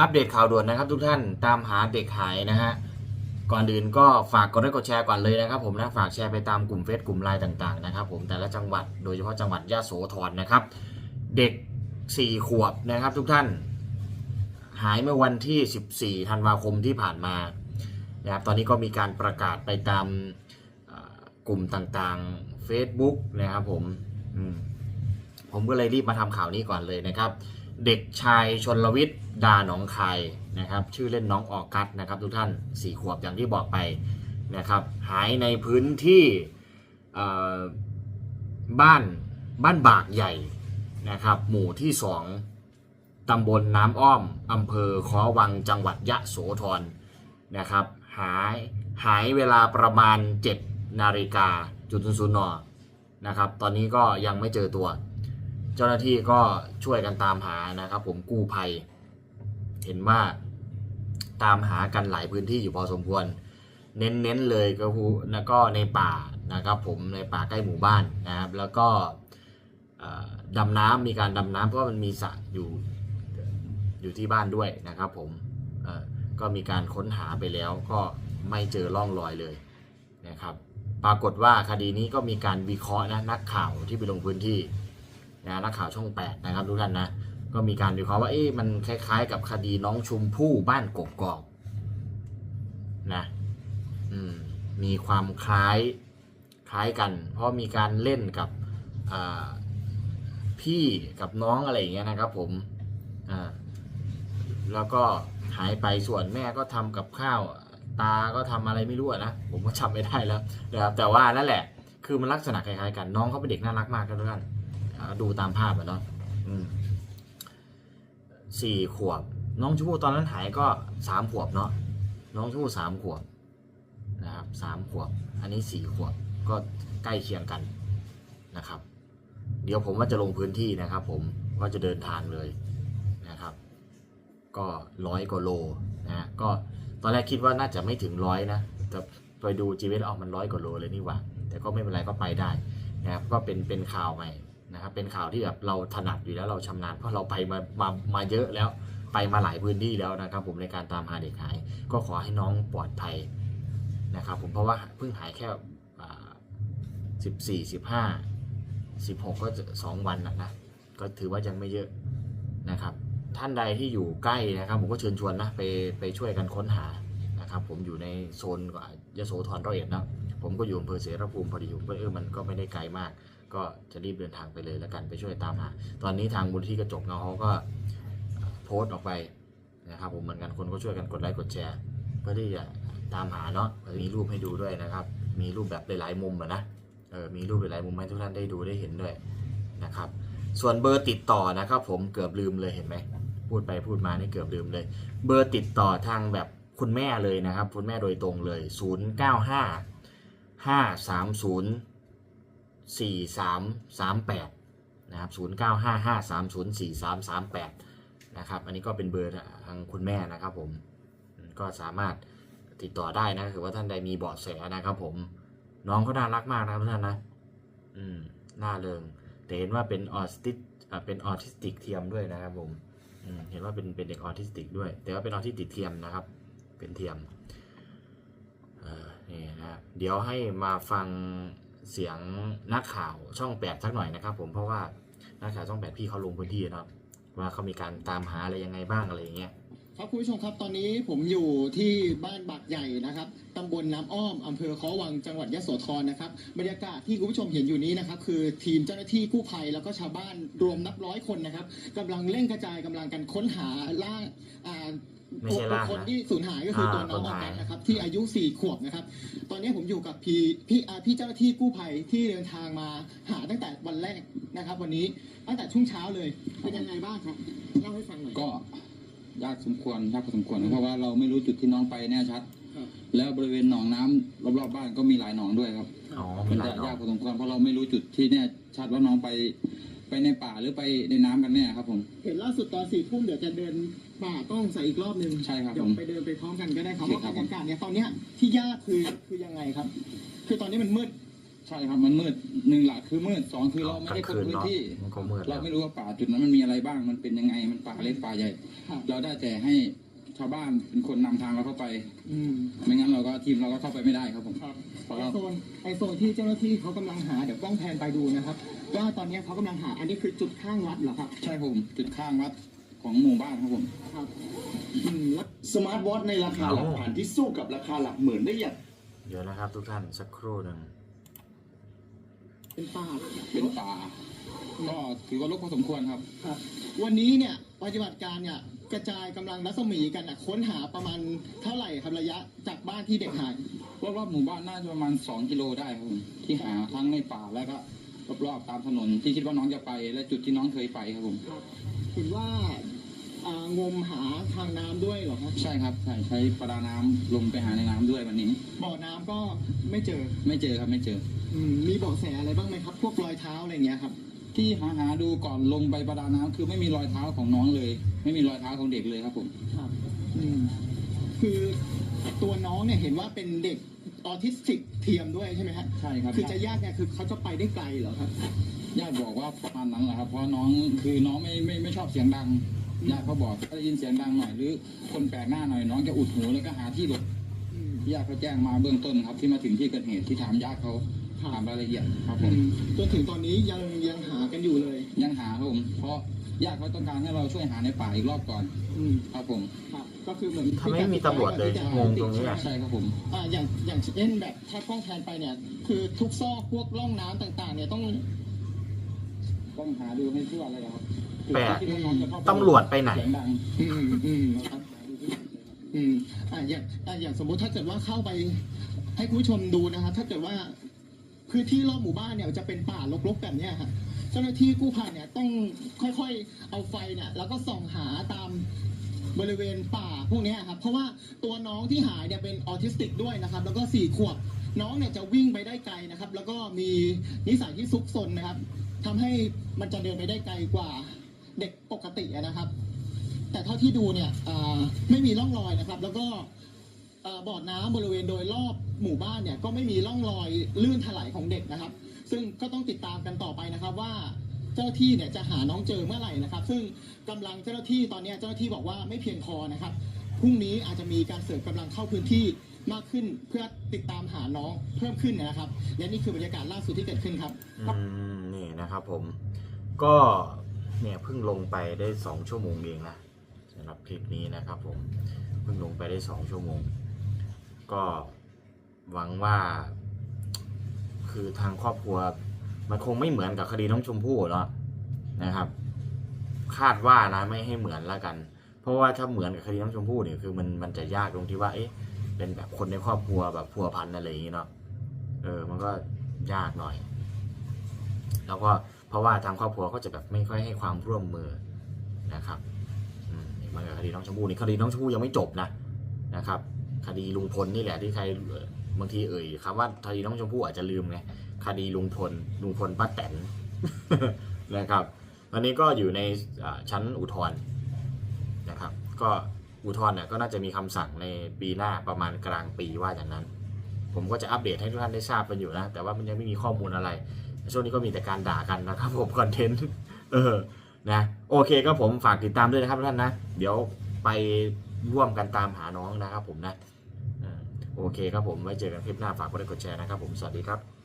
อัปเดตข่าวด่วนนะครับ ทุกท่านตามหาเด็กหายนะฮะก่อนอื่นก็ฝากกดไลค์กดแชร์ก่อนเลยนะครับ ผมนะฝากแชร์ไปตามกลุ่มเฟซกลุ่มไลน์ต่างๆนะครับ ผมแต่ละจังหวัดโดยเฉพาะจังหวัดยะโสธรนะครับ เด็ก 4 ขวบนะครับ ทุกท่าน หายเมื่อวันที่ 14ธันวาคมที่ผ่านมานะครับตอนนี้ก็มีการประกาศไปตามกลุ่มต่างๆ Facebook นะครับผมมผมก็เลยรีบมาทำข่าวนี้ก่อนเลยนะครับ เด็กชายชนลวิทย์ดาหนองคายนะครับ ชื่อเล่นน้องออกัสนะครับ ทุกท่าน4ขวบอย่างที่บอกไปนะครับ หายในพื้นที่บ้านบ้านบากใหญ่นะครับ หมู่ที่2ตำบลน้ำอ้อมอำเภอขอวังจังหวัดยะโสธรนะครับ หายหายเวลาประมาณ 7 นาฬิกาจุดศูนย์นนะครับ ตอนนี้ก็ยังไม่เจอตัว เจ้าหน้าที่ก็ช่วยกันตามหานะครับ ผมกู้ภัย เห็นว่าตามหากันหลายพื้นที่อยู่พอสมควร เน้นๆเลยก็คือแล้วก็ในป่านะครับผมในป่าใกล้หมู่บ้านนะครับ แล้วก็ดำน้ำมีการดำน้ำเพราะว่ามันมีสระอยู่อยู่ที่บ้านด้วยนะครับ ผมก็มีการค้นหาไปแล้วก็ไม่เจอร่องรอยเลยนะครับ ปรากฏว่าคดีนี้ก็มีการวิเคราะห์นะนักข่าวที่ไปลงพื้นที่ นะนักข่าวช่อง8นะครับทุกท่านนะก็มีการวิเคราะห์ว่าเอ๊ะมันคล้ายๆ กับคดีน้องชุมพู่บ้านกกอกนะอืมมีความคล้ายคล้ายกัน เพราะมีการเล่นกับพี่กับน้องอะไรอย่างเงี้ยนะครับผมอ่าแล้วก็หายไปส่วนแม่ก็ทำกับข้าว ตาก็ทำอะไรไม่รู้นะผมก็จำไม่ได้แล้วนะครับแต่ว่านั่นแหละ คือมันลักษณะคล้ายๆกันน้องเขาเป็นเด็กน่ารักมากครับทุกท่าน ดูตามภาพอะเนาะสี่ขวบ น้องชมพู่ตอนนั้นหายก็สามขวบเนาะน้องชมพู่สามขวบนะครับสามขวบ อันนี้สี่ขวบก็ใกล้เคียงกันนะครับ เดี๋ยวผมว่าจะลงพื้นที่นะครับ ผมว่าจะเดินทางเลยนะครับ ก็ร้อยกว่าโลนะฮะก็ตอนแรกคิดว่าน่าจะไม่ถึงร้อยนะแต่ไปดูจีเวสออกมันร้อยกว่าโลเลยนี่หว่า แต่ก็ไม่เป็นไรก็ไปได้นะครับก็เป็นเป็นข่าวใหม่ นะครับเป็นข่าวที่แบบเราถนัดอยู่แล้วเราชำนาญเพราะเราไปมามามาเยอะแล้วไปมาหลายพื้นที่แล้วนะครับ ผมในการตามหาเด็กหาย ก็ขอให้น้องปลอดภัยนะครับ ผมเพราะว่าเพิ่งหายแค่สิบสี่สิบห้าสิบหกก็สองวันนะนะก็ถือว่ายังไม่เยอะนะครับ ท่านใดที่อยู่ใกล้นะครับ ผมก็เชิญชวนนะไปไปช่วยกันค้นหานะครับ ผมอยู่ในโซนกว่ายโสธรร้อยเอ็ดนะผมก็อยู่อำเภอเสรภูมิพอดีผมก็เออมันก็ไม่ได้ไกลมาก ก็จะรีบเดินทางไปเลยแล้วกันไปช่วยตามหา ตอนนี้ทางมูลที่กระจกเงาเขาก็โพสต์ออกไปนะครับผมเหมือนกันคนก็ช่วยกันกดไลค์กดแชร์เพื่อที่จะตามหาเนาะมีรูปให้ดูด้วยนะครับ มีรูปแบบหลายๆมุมอะนะเออมีรูปหลายๆมุมให้ทุกท่านได้ดูได้เห็นด้วยนะครับส่วนเบอร์ติดต่อนะครับ ผมเกือบลืมเลยเห็นไหมพูดไปพูดมานี่เกือบลืมเลย เบอร์ติดต่อทางแบบคุณแม่เลยนะครับ คุณแม่โดยตรงเลย 0 9 4 3 3 8นะครับ0 9 5 5 3 0 4 3 3 8นะครับอันนี้ก็เป็นเบอร์ทางคุณแม่นะครับผมก็สามารถติดต่อได้นะคือว่าท่านใดมีเบาะแสนะครับผมน้องเขาน่ารักมากนะครับท่านนะอืมน่าเริงแต่เห็นว่าเป็นออทิสติกอ่าเป็นออทิสติกเทียมด้วยนะครับผมอืมเห็นว่าเป็นเป็นเด็กออทิสติกด้วย แต่ว่าเป็นออทิสติกเทียมนะครับ เป็นเทียมเออนี่นะเดี๋ยวให้มาฟัง เสียงนักข่าวช่องแปดสักหน่อยนะครับ ผมเพราะว่านักข่าวช่องแปดพี่เขาลงพื้นที่เนาะว่าเขามีการตามหาอะไรยังไงบ้างอะไรอย่างเงี้ย ครับคุณผู้ชมครับตอนนี้ผมอยู่ที่บ้านบากใหญ่นะครับตำบลน้ำอ้อมอำเภอค้อวังจังหวัดยะโสธรนะครับบรรยากาศที่คุณผู้ชมเห็นอยู่นี้นะครับคือทีมเจ้าหน้าที่กู้ภัยแล้วก็ชาวบ้านรวมนับร้อยคนนะครับกำลังเร่งกระจายกำลังกันค้นหาล่าอ่าไม่ใช่ล่าคนนะ ที่สูญหายก็คือตัวอ่าน้องคนออหายกัสนะครับที่อายุสี่ขวบนะครับ ตอนนี้ผมอยู่กับพี่พี่อ่าพี่เจ้าหน้าที่กู้ภัยที่เดินทางมาหาตั้งแต่วันแรกนะครับ วันนี้ตั้งแต่ช่วงเช้าเลยเป็นยังไงบ้างครับเล่าให้ฟังหน่อย ก็ ยากสมควรยากพอสมควรนะเพราะว่าเราไม่รู้จุดที่น้องไปแน่ชัดครับแล้วบริเวณหนองน้ำรอบๆบ้านก็มีหลายหนองด้วยครับอ๋อมัมีนหลาจะยน้อยางกพอสมควรเพราะเราไม่รู้จุดที่แน่ชัดว่าน้องไปไปในป่าหรือไปในน้ำกันแน่ครับผม เห็นล่าสุดตอนสี่ทุ่มเดี๋ยวจะเดินป่าต้องใส่อีกรอบหนึ่งใช่ครับเดี๋ยผวมไปเดินไปพร้อมกันก็ได้ครับโอเคว่าครับบรรยากาศเนี่ยตอนเนี้ยที่ยากคือคือยังไงครับ คือตอนนี้มันมืด ใช่ครับมันมืดหนึ่งหลักคือมืดสองคือเราไม่ได้กคลางนคืนพื้นเนาะที่ มันก็มืดเราแล้วไม่รู้ว่าป่าจุดนั้นมันมีอะไรบ้างมันเป็นยังไงมันป่าเล็กป่าใหญ่ครับเราได้แต่ให้ชาวบ้านเป็นคนนำทางเราเข้าไปอืมไม่งั้นเราก็ทีมเราก็เข้าไปไม่ได้ครับผมครับเพราะไอเราโซนไอโซนที่เจ้าหน้าที่เขากำลังหาเดี๋ยวกล้องแพนไปดูนะครับว่าตอนนี้เขากำลังหาอันนี้คือจุดข้างวัดเหรอครับ ใช่ครับผมจุดข้างวัดของหมู่บ้านครับผม ครับอืมแล้วสมาร์ทวอทในราคาหลักพันที่สู้กับราคาหลักหมื่นได้อย่าง เดี๋ยวนะครับทุกท่านสักครู่หนึ่ง เป็นป่าเป็นป่าก็ถือว่าลกพอสมควรครับ ครับ วันนี้เนี่ยปฏิบัติการเนี่ยกระจายกำลังรัศมีกันอะค้นหาประมาณเท่าไหร่ครับระยะจากบ้านที่เด็กหายรอบๆหมู่บ้านน่าจะประมาณ 2 กิโลได้ครับผมที่หาทั้งในป่าแล้วก็รอบๆตามถนนที่คิดว่าน้องจะไป และจุดที่น้องเคยไปครับผมครับเห็นว่า อ่างมหาทางน้ำด้วยเหรอครับ ใช่ครับใช่ใช้ประดาน้ำลงไปหาในน้ำด้วยวันนี้ บ่อน้ำก็ไม่เจอไม่เจอครับไม่เจอ อืมมีเบาะแสอะไรบ้างไหมครับ พวกรอยเท้าอะไรอย่างเงี้ยครับ ที่หาหาดูก่อนลงไปประดาน้ำคือไม่มีรอยเท้าของน้องเลย ไม่มีรอยเท้าของเด็กเลยครับผม ครับอืมคือตัวน้องเนี่ยเห็นว่าเป็นเด็กออทิสติกเทียมด้วยใช่ไหมฮะใช่ครับ คือจะยากเนี่ยคือเขาจะไปได้ไกลเหรอครับ ญาติบอกว่าประมาณนั้นแหละครับ เพราะน้องคือน้องไม่ไม่ไม่ชอบเสียงดัง ญาติเขาบอกถ้าได้ยินเสียงดังหน่อยหรือคนแปลกหน้าหน่อยน้องจะอุดหูแล้วก็หาที่หลบอืมญาติเขาแจ้งมาเบื้องต้นครับที่มาถึงที่เกิดเหตุที่ถามญาติเขาครับถามรายละเอียดครับผอืมมจนถึงตอนนี้ยังยังหากันอยู่เลย ยังหาครับผมเพราะญาติเขาต้องการให้เราช่วยหาในป่าอีกรอบก่อนอืมครับผมครับก็คือเหมือนทำไมไม่มีตำรวจเลยงงตรงนี้อะใช่ครับผมอ่าอย่างอย่างเช่นแบบถ้ากล้องแพนไปเนี่ย คือทุกซอกพวกร่องน้ำต่าง ๆ เนี่ยต้อง ต้องหาดูให้ทั่วเลยครับแปลกที่น้องจะเข้าตำรวจไปไหนเสียงดังอืมอืมครับอืมอ่าอย่างอ่าอย่างสมมุติถ้าเกิดว่าเข้าไป ให้คุณผู้ชมดูนะครับถ้าเกิดว่าพื้นที่รอบหมู่บ้านเนี่ยจะเป็นป่ารกๆแบบเนี้ยครับเจ้าหน้าที่กู้ภัยเนี่ยต้องค่อยๆเอาไฟเนี่ยแล้วก็ส่องหาตามบริเวณป่าพวกเนี้ยครับ เพราะว่าตัวน้องที่หายเนี่ยเป็นออทิสติกด้วยนะครับ แล้วก็สี่ขวบน้องเนี่ยจะวิ่งไปได้ไกลนะครับ แล้วก็มีนิสัยที่ซุกซนนะครับ ทำให้มันจะเดินไปได้ไกลกว่าเด็กปกตินะครับ แต่เท่าที่ดูเนี่ยไม่มีร่องรอยนะครับ แล้วก็บ่อน้ำบริเวณโดยรอบหมู่บ้านเนี่ยก็ไม่มีร่องรอยลื่นถลายของเด็กนะครับ ซึ่งก็ต้องติดตามกันต่อไปนะครับว่าเจ้าที่เนี่ยจะหาน้องเจอเมื่อไหร่นะครับ ซึ่งกำลังเจ้าหน้าที่ตอนนี้เจ้าหน้าที่บอกว่าไม่เพียงพอนะครับพรุ่งนี้อาจจะมีการเสริมกำลังเข้าพื้นที่ มากขึ้นเพื่อติดตามหาน้องเพิ่มขึ้นนะครับ และนี่คือบรรยากาศล่าสุดที่เกิดขึ้นครับอืมนี่นะครับผมก็เนี่ยเพิ่งลงไปได้สองชั่วโมงเองนะสำหรับคลิปนี้นะครับผมเพิ่งลงไปได้สองชั่วโมง ก็หวังว่า คือทางครอบครัวมันคงไม่เหมือนกับคดีน้องชมพู่เนาะนะครับ คาดว่านะไม่ให้เหมือนละกัน เพราะว่าถ้าเหมือนกับคดีน้องชมพู่เนี่ยคือมันมันจะยากตรงที่ว่าเอ๊ะ เป็นแบบคนในครอบครัวแบบพัวพันอะไรอย่างงี้เนาะเออ มันก็ยากหน่อย แล้วก็เพราะว่าทางครอบครัวก็จะแบบไม่ค่อยให้ความร่วมมือนะครับอืมมันกับคดีน้องชมพู่นี่คดีน้องชมพู่ยังไม่จบนะนะครับ คดีลุงพลนี่แหละที่ใครเอ่อบางทีเอ่ยคำว่าคดีน้องชมพู่อาจจะลืมไงคดีลุงพลลุงพลป้าแตนนะครับวันนี้ก็อยู่ในชั้นอุทธรณ์นะครับ ก็ อุทธรณ์เนี่ยก็น่าจะมีคำสั่งในปีหน้าประมาณกลางปีว่าอย่างนั้น ผมก็จะอัปเดตให้ทุกท่านได้ทราบกันอยู่นะ แต่ว่ามันยังไม่มีข้อมูลอะไร ช่วงนี้ก็มีแต่การด่ากันนะครับผมคอนเทนต์เออนะโอเคก็ผมฝากติดตามด้วยนะครับทุกท่านนะ เดี๋ยวไปร่วมกันตามหาน้องนะครับผมนะโอเคครับผมไว้เจอกันคลิปหน้าฝากกดไลค์กดแชร์นะครับผมสวัสดีครับ